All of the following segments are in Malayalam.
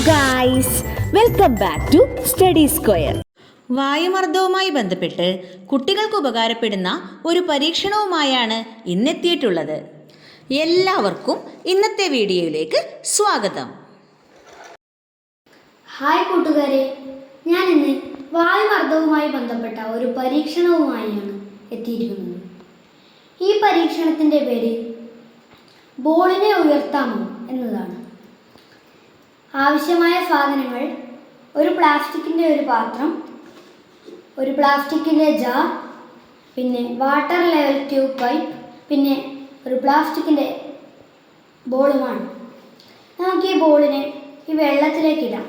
Guys welcome back to study square വായുമർദ്ദവുമായി ബന്ധപ്പെട്ട് കുട്ടികൾക്ക് ഉപകാരപ്പെടുന്ന ഒരു പരീക്ഷണവുമായാണ് ഇന്നെത്തിയിട്ടുള്ളത്. എല്ലാവർക്കും ഇന്നത്തെ വീഡിയോയിലേക്ക് സ്വാഗതം. ഹായ് കൂട്ടുകാരെ. ഞാൻ ഇന്ന് വായുമർദ്ദവുമായി ബന്ധപ്പെട്ട ഒരു പരീക്ഷണവുമായാണ് എത്തിയിരിക്കുന്നത്. ഈ പരീക്ഷണത്തിന്റെ പേര് ബോളിനെ ഉയർത്താമോ എന്നതാണ്. ആവശ്യമായ സാധനങ്ങൾ ഒരു പ്ലാസ്റ്റിക്കിന്റെ ഒരു പാത്രം ഒരു പ്ലാസ്റ്റിക്കിന്റെ ജാർ പിന്നെ വാട്ടർ ലെവൽ ട്യൂബ് പൈപ്പ് പിന്നെ ഒരു പ്ലാസ്റ്റിക്കിന്റെ ബോളുമാണ്. നമുക്ക് ഈ ബോളിനെ ഈ വെള്ളത്തിലേക്ക് ഇടാം.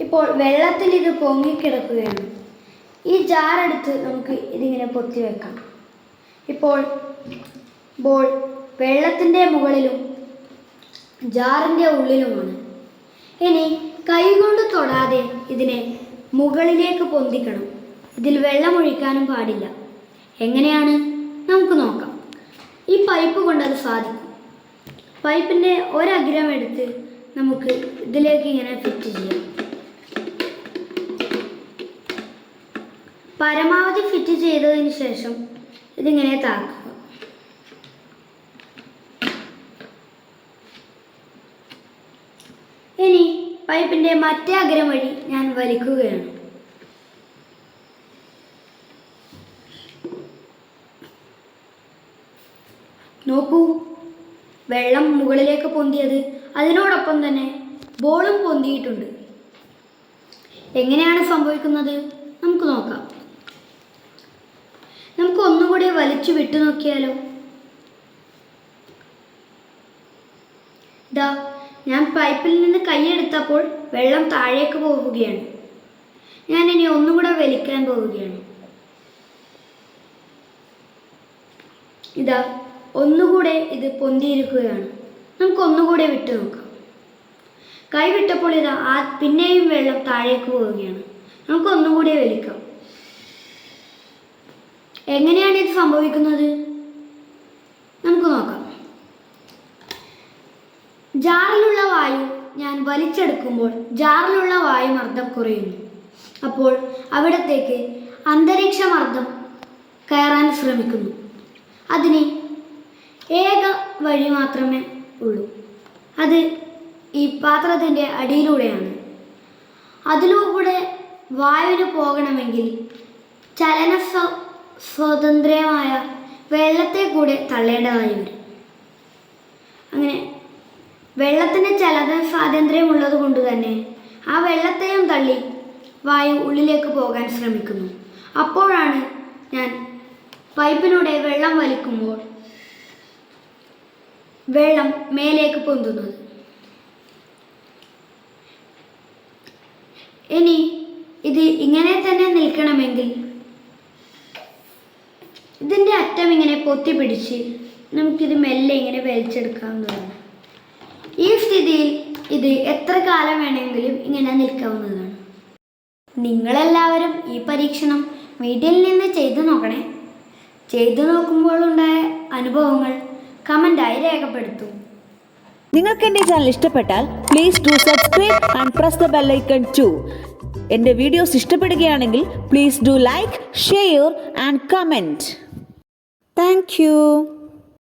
ഇപ്പോൾ വെള്ളത്തിൽ ഇത് പൊങ്ങിക്കിടക്കുകയാണ്. ഈ ജാറെടുത്ത് നമുക്ക് ഇതിങ്ങനെ പൊത്തി വെക്കാം. ഇപ്പോൾ ബോൾ വെള്ളത്തിന്റെ മുകളിലും ജാറിന്റെ ഉള്ളിലുമാണ്. ഇനി കൈകൊണ്ട് തൊടാതെ ഇതിനെ മുകളിലേക്ക് പൊന്തിക്കണം. ഇതിൽ വെള്ളമൊഴിക്കാനും പാടില്ല. എങ്ങനെയാണ്? നമുക്ക് നോക്കാം. ഈ പൈപ്പ് കൊണ്ട് അത് സാധിക്കും. പൈപ്പിന്റെ ഒരഗ്രം എടുത്ത് നമുക്ക് ഇതിലേക്ക് ഇങ്ങനെ ഫിറ്റ് ചെയ്യാം. പരമാവധി ഫിറ്റ് ചെയ്തതിന് ശേഷം ഇതിങ്ങനെ താക്കുക. ഇനി പൈപ്പിന്റെ മറ്റേ അഗ്രം വഴി ഞാൻ വലിക്കുകയാണ്. നോക്കൂ വെള്ളം മുകളിലേക്ക് പൊന്തിയത് അതിനോടൊപ്പം തന്നെ ബോളും പൊന്തിയിട്ടുണ്ട്. എങ്ങനെയാണ് സംഭവിക്കുന്നത്? നമുക്ക് നോക്കാം. നമുക്ക് ഒന്നുകൂടി വലിച്ചു വിട്ടു നോക്കിയാലോ ഇതാ ഞാൻ പൈപ്പിൽ നിന്ന് കൈയെടുത്തപ്പോൾ വെള്ളം താഴേക്ക് പോവുകയാണ്. ഞാൻ ഇനി ഒന്നും കൂടെ വലിക്കാൻ പോവുകയാണ്. ഇതാ ഒന്നുകൂടെ ഇത് പൊന്തിയിരിക്കുകയാണ്. നമുക്ക് ഒന്നുകൂടെ വിട്ടു നോക്കാം. കൈ വിട്ടപ്പോൾ ഇതാ ആ പിന്നെയും വെള്ളം താഴേക്ക് പോവുകയാണ്. നമുക്ക് ഒന്നുകൂടെ വലിക്കാം. എങ്ങനെയാണ് ഇത് സംഭവിക്കുന്നത്? നമുക്ക് നോക്കാം. ജാറിലുള്ള വായു ഞാൻ വലിച്ചെടുക്കുമ്പോൾ ജാറിലുള്ള വായുമർദ്ദം കുറയുന്നു. അപ്പോൾ അവിടത്തേക്ക് അന്തരീക്ഷ മർദ്ദം കയറാൻ ശ്രമിക്കുന്നു. അതിന് ഏക വഴി മാത്രമേ ഉള്ളൂ. അത് ഈ പാത്രത്തിന്റെ അടിയിലൂടെയാണ്. അതിലൂടെ വായുവിന് പോകണമെങ്കിൽ ചലന സ്വ- സ്വതന്ത്രമായ വെള്ളത്തെ കൂടെ തള്ളേണ്ടതായി വരും. വെള്ളത്തിന് ചലന സ്വാതന്ത്ര്യമുള്ളത് കൊണ്ട് തന്നെ ആ വെള്ളത്തെയും തള്ളി വായു ഉള്ളിലേക്ക് പോകാൻ ശ്രമിക്കുന്നു. അപ്പോഴാണ് ഞാൻ പൈപ്പിലൂടെ വെള്ളം വലിക്കുമ്പോൾ വെള്ളം മേലേക്ക് പൊന്തുന്നത്. ഇനി ഇത് ഇങ്ങനെ തന്നെ നിൽക്കണമെങ്കിൽ ഇതിന്റെ അറ്റം ഇങ്ങനെ പൊത്തി പിടിച്ച് നമുക്കിത് മെല്ലെ ഇങ്ങനെ വലിച്ചെടുക്കാവുന്നതാണ്. ഈ സ്ഥിതിയിൽ ഇത് എത്ര കാലം വേണമെങ്കിലും ഇങ്ങനെ നിൽക്കാവുന്നതാണ്. നിങ്ങളെല്ലാവരും ഈ പരീക്ഷണം വീട്ടിൽ നിന്ന് ചെയ്തു നോക്കണേ. ചെയ്തു നോക്കുമ്പോൾ ഉണ്ടായ അനുഭവങ്ങൾ കമന്റായി രേഖപ്പെടുത്തും. നിങ്ങൾക്ക് എന്റെ ചാനൽ ഇഷ്ടപ്പെട്ടാൽ please do subscribe and press the bell icon to എന്റെ വീഡിയോസ് ഇഷ്ടപ്പെടുകയാണെങ്കിൽ please do like share and comment thank you